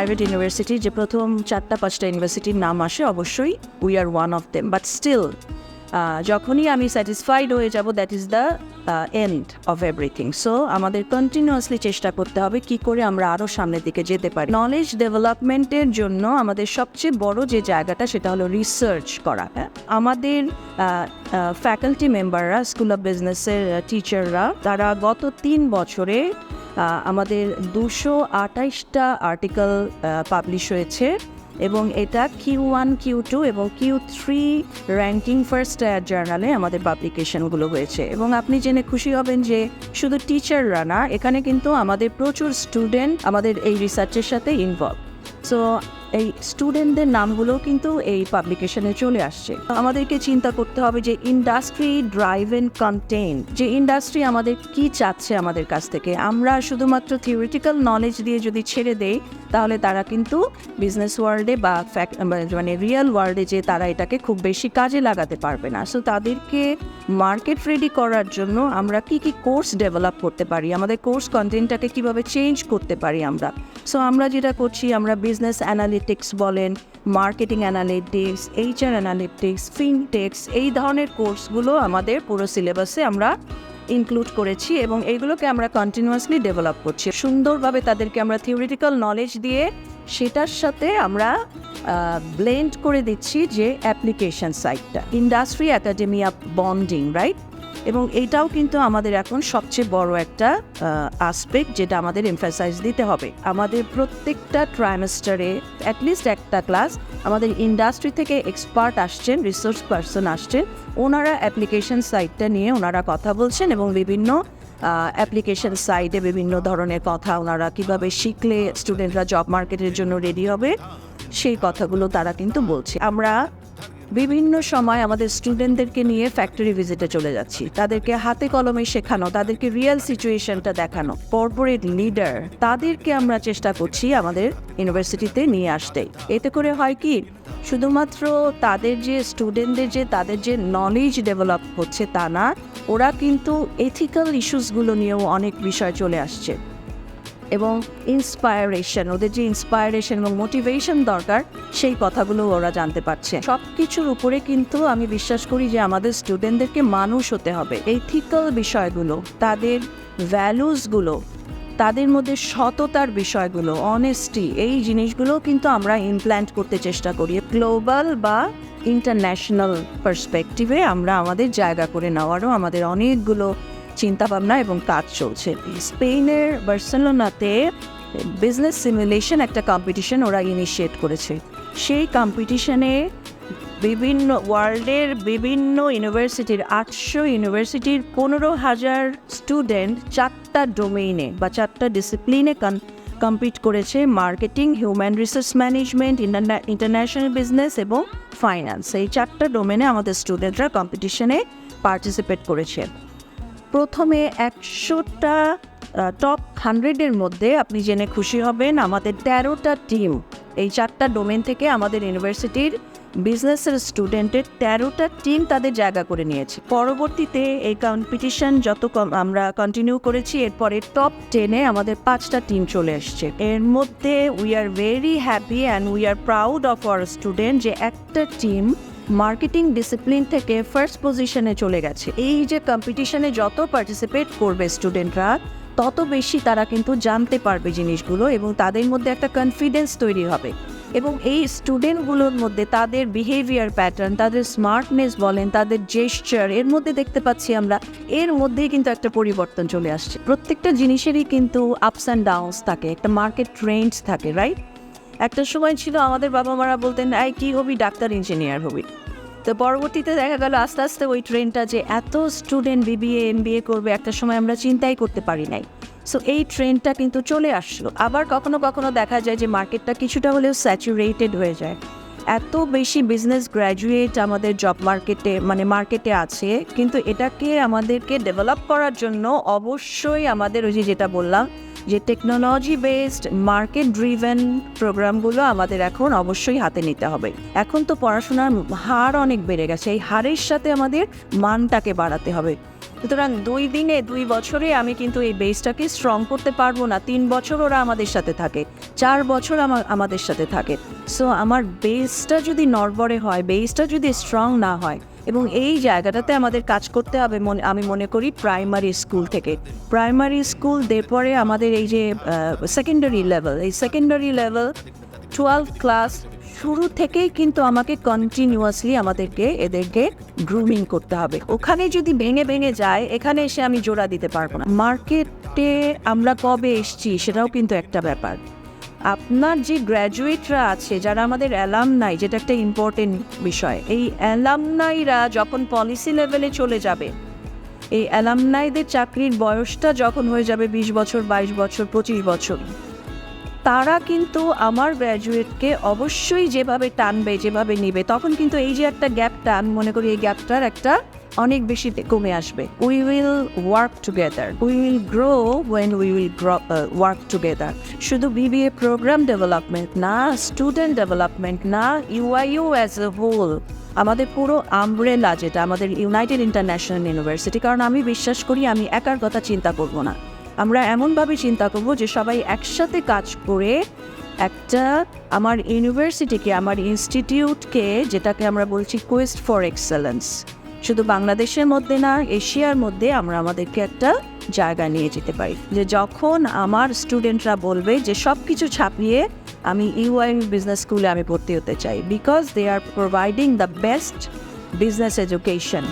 Private university যে প্রথম চারটা, পাঁচটা ইউনিভার্সিটির নাম আসে, অবশ্যই we are one of them but still যখনই আমি স্যাটিসফাইড হয়ে যাব that is the end of everything so আমাদের কন্টিনিউয়াসলি চেষ্টা করতে হবে কি করে আমরা আরও সামনের দিকে যেতে পারি নলেজ ডেভেলপমেন্টের জন্য আমাদের সবচেয়ে বড় যে জায়গাটা, সেটা হলো রিসার্চ করা হ্যাঁ? আমাদের ফ্যাকাল্টি মেম্বাররা স্কুল অফ বিজনেসের টিচাররা তারা গত তিন বছরে আমাদের দুশো আটাইশটা আর্টিকেল পাবলিশ হয়েছে এবং এটা কিউ ওয়ান কিউ টু এবং কিউ থ্রি র্যাঙ্কিং ফার্স্ট জার্নালে আমাদের পাবলিকেশনগুলো হয়েছে। এবং আপনি জেনে খুশি হবেন যে শুধু টিচাররা না, এখানে কিন্তু আমাদের প্রচুর স্টুডেন্ট আমাদের এই রিসার্চের সাথে ইনভলভ সো এই স্টুডেন্টদের নামগুলো কিন্তু এই পাবলিকেশনে চলে আসছে। আমাদেরকে চিন্তা করতে হবে যে ইন্ডাস্ট্রি ড্রাইভ এন্ড কন্টেন যে ইন্ডাস্ট্রি আমাদের কি চাচ্ছে আমাদের কাছ থেকে। আমরা শুধুমাত্র থিওরিটিক্যাল নলেজ দিয়ে যদি ছেড়ে দেই তাহলে তারা কিন্তু বিজনেস ওয়ার্ল্ডে বা মানে রিয়েল ওয়ার্ল্ডে যে তারা এটাকে খুব বেশি কাজে লাগাতে পারবে না। সো তাদেরকে মার্কেট রেডি করার জন্য আমরা কি কি কোর্স ডেভেলপ করতে পারি, আমাদের কোর্স কন্টেন্টটাকে কীভাবে চেঞ্জ করতে পারি আমরা। সো আমরা যেটা করছি, আমরা বিজনেস অ্যানালিটিক্স বলেন marketing analytics HR analytics fintechs এই ধরনের কোর্সগুলো আমাদের পুরো সিলেবাসে আমরা ইনক্লুড করেছি এবং এইগুলোকে আমরা কন্টিনিউয়াসলি ডেভেলপ করছি। সুন্দরভাবে তাদেরকে আমরা থিওরিটিক্যাল নলেজ দিয়ে সেটার সাথে আমরা ব্লেন্ড করে দিচ্ছি যে অ্যাপ্লিকেশন সাইটটা industry academy academia bonding right এবং এইটাও কিন্তু আমাদের এখন সবচেয়ে বড় একটা আসপেক্ট যেটা আমাদের এমফাসাইজ দিতে হবে। আমাদের প্রত্যেকটা ট্রাইমেস্টারে অ্যাটলিস্ট একটা ক্লাস আমাদের ইন্ডাস্ট্রি থেকে এক্সপার্ট আসছেন রিসোর্স পার্সন আসছেন। ওনারা অ্যাপ্লিকেশন সাইটটা নিয়ে ওনারা কথা বলছেন এবং বিভিন্ন অ্যাপ্লিকেশন সাইটে বিভিন্ন ধরনের কথা ওনারা কীভাবে শিখলে স্টুডেন্টরা জব মার্কেটের জন্য রেডি হবে, সেই কথাগুলো তারা কিন্তু বলছে। আমরা বিভিন্ন সময় আমাদের স্টুডেন্টদেরকে নিয়ে ফ্যাক্টরি ভিজিটে চলে যাচ্ছি। তাদেরকে হাতে কলমে শেখানো, তাদেরকে রিয়েল সিচুয়েশনটা দেখানো কর্পোরেট লিডার তাদেরকে আমরা চেষ্টা করছি আমাদের ইউনিভার্সিটিতে নিয়ে আসতে। এতে করে হয় কি, শুধুমাত্র তাদের যে স্টুডেন্টদের যে, তাদের যে নলেজ ডেভেলপ হচ্ছে তা না, ওরা কিন্তু এথিক্যাল ইস্যুসগুলো নিয়েও অনেক বিষয় চলে আসছে। এবং ইন্সপায়ারেশন ওদের যে ইন্সপায়ারেশন এবং মোটিভেশন দরকার, সেই কথাগুলো ওরা জানতে পারছে। সব কিছুর উপরে কিন্তু আমি বিশ্বাস করি যে আমাদের স্টুডেন্টদেরকে মানুষ হতে হবে। এথিক্যাল বিষয়গুলো, তাদের ভ্যালুসগুলো তাদের মধ্যে সততার বিষয়গুলো অনেস্টি এই জিনিসগুলো কিন্তু আমরা ইমপ্ল্যান্ট করতে চেষ্টা করি। গ্লোবাল বা ইন্টারন্যাশনাল পার্সপেক্টিভে আমরা আমাদের জায়গা করে নেওয়ারও আমাদের অনেকগুলো চিন্তাভাবনা এবং কাজ চলছে। স্পেনের বার্সেলোনাতে বিজনেস সিমুলেশন একটা কম্পিটিশন ওরা ইনিশিয়েট করেছে। সেই কম্পিটিশনে বিভিন্ন ওয়ার্ল্ডের বিভিন্ন ইউনিভার্সিটির আটশো ইউনিভার্সিটির পনেরো হাজার স্টুডেন্ট চারটা ডোমেইনে বা চারটা ডিসিপ্লিনে কম্পিট করেছে। Marketing human resource management international business এবং ফাইন্যান্স এই চারটা ডোমেনে আমাদের স্টুডেন্টরা কম্পিটিশনে পার্টিসিপেট করেছে। প্রথমে একশোটা টপ হান্ড্রেডের মধ্যে আপনি জেনে খুশি হবেন আমাদের তেরোটা টিম এই চারটা ডোমেন থেকে আমাদের ইউনিভার্সিটির বিজনেসের স্টুডেন্টের তেরোটা টিম তাদের জায়গা করে নিয়েছে। পরবর্তীতে এই কম্পিটিশন যত আমরা কন্টিনিউ করেছি, এরপরে টপ টেনে আমাদের পাঁচটা টিম চলে এসছে। এর মধ্যে we are very happy and we are proud of our student যে একটা টিম মার্কেটিং ডিসিপ্লিন থেকে ফার্স্ট পজিশনে চলে গেছে। এই যে কম্পিটিশনে যত পার্টিসিপেট করবে স্টুডেন্টরা তত বেশি তারা কিন্তু জানতে পারবে জিনিসগুলো এবং তাদের মধ্যে একটা কনফিডেন্স তৈরি হবে। এবং এই স্টুডেন্টগুলোর মধ্যে তাদের বিহেভিয়ার প্যাটার্ন তাদের স্মার্টনেস বলেন, তাদের জেস্টার এর মধ্যে দেখতে পাচ্ছি আমরা, এর মধ্যেই কিন্তু একটা পরিবর্তন চলে আসছে। প্রত্যেকটা জিনিসেরই কিন্তু আপস অ্যান্ড ডাউনস থাকে, একটা মার্কেট ট্রেন্ডস থাকে রাইট একটা সময় ছিল আমাদের বাবা মারা বলতেন, এই, কি হবি? ডাক্তার ইঞ্জিনিয়ার হবি। তো পরবর্তীতে দেখা গেল আস্তে আস্তে ওই ট্রেনটা যে এত স্টুডেন্ট বিবিএ এম করবে, একটা সময় আমরা চিন্তাই করতে পারি নাই। সো এই ট্রেনটা কিন্তু চলে আসলো। আবার কখনো কখনো দেখা যায় যে মার্কেটটা কিছুটা হলেও স্যাচুরেটেড হয়ে যায়। এত বেশি বিজনেস গ্র্যাজুয়েট আমাদের জব মার্কেটে মানে মার্কেটে আছে, কিন্তু এটাকে আমাদেরকে ডেভেলপ করার জন্য অবশ্যই আমাদের ওই যে যেটা বললাম যে টেকনোলজি বেসড মার্কেট ড্রিভেন প্রোগ্রামগুলো আমাদের এখন অবশ্যই হাতে নিতে হবে। এখন তো পড়াশোনার হার অনেক বেড়ে গেছে, এই হারের সাথে আমাদের মানটাকে বাড়াতে হবে। সুতরাং দুই দিনে দুই বছরে আমি কিন্তু এই বেসটাকে স্ট্রং করতে পারব না, তিন বছর ওরা আমাদের সাথে থাকে, চার বছর আমাদের সাথে থাকে। সো আমার বেসটা যদি নড়বড়ে হয় বেসটা যদি স্ট্রং না হয় এবং এই জায়গাটাতে আমাদের কাজ করতে হবে মনে আমি মনে করি প্রাইমারি স্কুল থেকে। প্রাইমারি স্কুল পরে আমাদের এই যে সেকেন্ডারি লেভেল এই সেকেন্ডারি লেভেল টুয়েলভ ক্লাস শুরু থেকেই কিন্তু আমাকে কন্টিনিউয়াসলি আমাদেরকে এদেরকে গ্রুমিং করতে হবে। ওখানে যদি ভেঙে ভেঙে যায়, এখানে এসে আমি জোড়া দিতে পারব না। মার্কেটে আমরা কবে এসছি সেটাও কিন্তু একটা ব্যাপার। আপনার যে গ্র্যাজুয়েটরা আছে, যারা আমাদের অ্যালাম নাই যেটা একটা ইম্পর্টেন্ট বিষয়, এই অ্যালামনাইরা যখন পলিসি লেভেলে চলে যাবে, এই অ্যালামনাইদের চাকরির বয়সটা যখন হয়ে যাবে বিশ বছর, বাইশ বছর, পঁচিশ বছর, তারা কিন্তু আমার গ্র্যাজুয়েটকে অবশ্যই যেভাবে টানবে, যেভাবে নিবে, তখন কিন্তু এই যে একটা গ্যাপটা আমি মনে করি এই গ্যাপটার একটা অনেক বেশি কমে আসবে। We will work together we will grow when we will work together শুধু B B A programme development না স্টুডেন্ট ডেভেলপমেন্ট না U I U as a whole আমাদের পুরো আমব্রেলা যেটা আমাদের ইউনাইটেড ইন্টারন্যাশনাল ইউনিভার্সিটি কারণ আমি বিশ্বাস করি আমি একার কথা চিন্তা করব না। আমরা এমনভাবে চিন্তা করব যে সবাই একসাথে কাজ করে একটা আমার ইউনিভার্সিটিকে আমার ইনস্টিটিউটকে যেটাকে আমরা বলছি কোয়েস্ট ফর এক্সেলেন্স শুধু বাংলাদেশের মধ্যে না, এশিয়ার মধ্যে আমরা আমাদেরকে একটা জায়গা নিয়ে যেতে পারি। যে যখন আমার স্টুডেন্টরা বলবে যে সব কিছু ছাপিয়ে আমি ইউআই বিজনেস স্কুলে আমি ভর্তি হতে চাই because they are providing the best business education